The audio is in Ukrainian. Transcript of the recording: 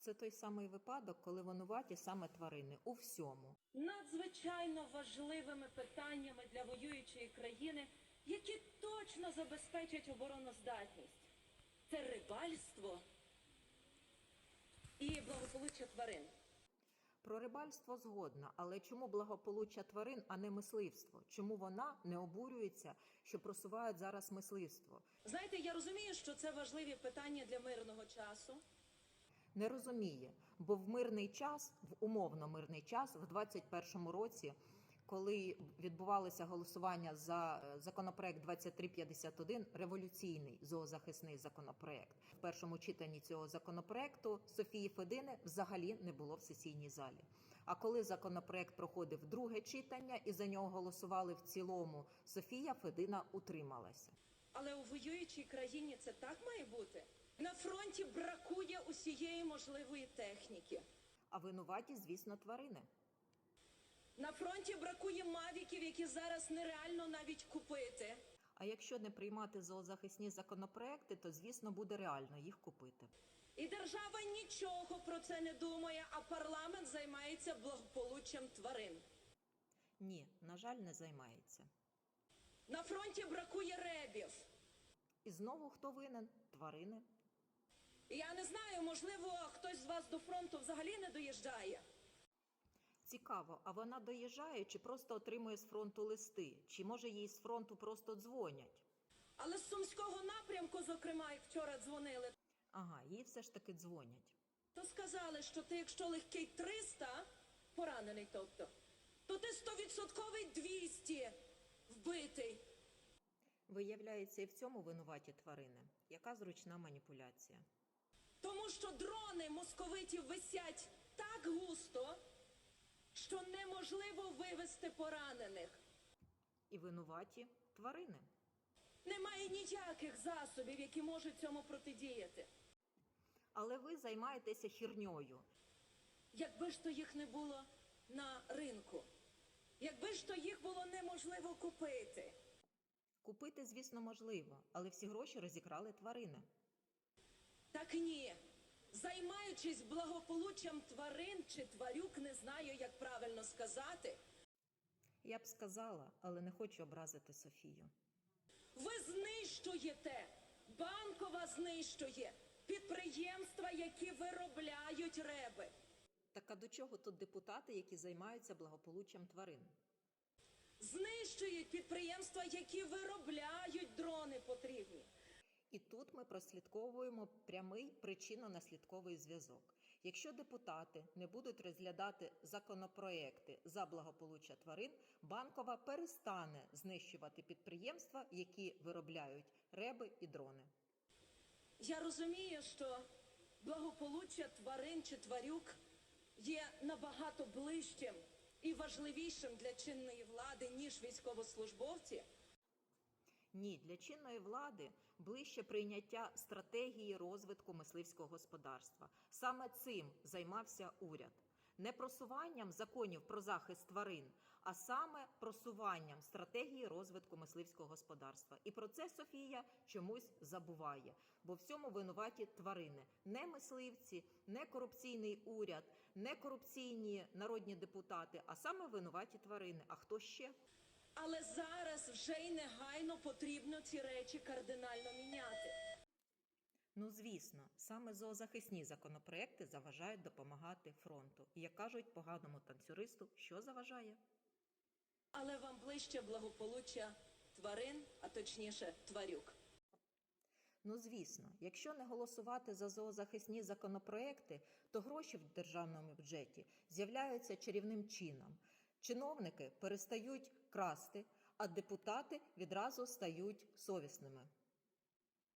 Це той самий випадок, коли винуваті саме тварини у всьому. надзвичайно важливими питаннями для воюючої країни, які точно забезпечать обороноздатність. Це рибальство і благополуччя тварин. Про рибальство згодна, але чому благополуччя тварин, а не мисливство? Чому вона не обурюється, що просувають зараз мисливство? Знаєте, я розумію, що це важливі питання для мирного часу. Не розуміє, бо в мирний час, в умовно мирний час, в 21-му році, коли відбувалося голосування за е, законопроект 2351, революційний зоозахисний законопроект, в першому читанні цього законопроекту Софії Федини взагалі не було в сесійній залі. А коли законопроект проходив друге читання і за нього голосували в цілому, Софія Федина утрималася. Але у воюючій країні це так має бути. На фронті бракує усієї можливої техніки. А винуваті, звісно, тварини. На фронті бракує мавіків, які зараз нереально навіть купити. А якщо не приймати зоозахисні законопроекти, то звісно буде реально їх купити. І держава нічого про це не думає, а парламент займається благополуччям тварин. Ні, на жаль, не займається. На фронті бракує ребів. І знову хто винен? Тварини. Я не знаю, можливо, хтось з вас до фронту взагалі не доїжджає. Цікаво, а вона доїжджає чи просто отримує з фронту листи? Чи може їй з фронту просто дзвонять? Але з сумського напрямку, зокрема, як вчора дзвонили, Ага, їй все ж таки дзвонять. то сказали, що ти, якщо легкий 300, поранений тобто, то ти 100% 200 вбитий. Виявляється, і в цьому винуваті тварини. Яка зручна маніпуляція? Тому що дрони московитів висять так густо, що неможливо вивести поранених. І винуваті тварини. Немає ніяких засобів, які можуть цьому протидіяти. Але ви займаєтеся хірньою. Якби ж то їх не було на ринку, якби ж то їх було неможливо купити. Купити, звісно, можливо, але всі гроші розікрали тварини. Так ні. Займаючись благополуччям тварин чи тварюк, не знаю, як правильно сказати, Я б сказала, але не хочу образити Софію. ви знищуєте, банкова знищує підприємства, які виробляють реби. Так а до чого тут депутати, які займаються благополуччям тварин? Знищують підприємства, які виробляють дрони потрібні. І тут ми прослідковуємо прямий причинно-наслідковий зв'язок. Якщо депутати не будуть розглядати законопроекти за благополуччя тварин, банкова перестане знищувати підприємства, які виробляють реби і дрони. Я розумію, що благополуччя тварин чи тварюк є набагато ближчим і важливішим для чинної влади, ніж військовослужбовці. Ні, для чинної влади ближче прийняття стратегії розвитку мисливського господарства. Саме цим займався уряд. Не просуванням законів про захист тварин, а саме просуванням стратегії розвитку мисливського господарства. І про це Софія чомусь забуває. Бо в цьому винуваті тварини, не мисливці, не корупційний уряд, не корупційні народні депутати, а саме винуваті тварини. А хто ще? Але зараз вже й негайно потрібно ці речі кардинально міняти. Ну, звісно, саме зоозахисні законопроекти заважають допомагати фронту. І як кажуть поганому танцюристу, що заважає? Але вам ближче благополуччя тварин, а точніше тварюк. Ну, звісно, якщо не голосувати за зоозахисні законопроекти, то гроші в державному бюджеті з'являються чарівним чином. Чиновники перестають красти, а депутати відразу стають совісними.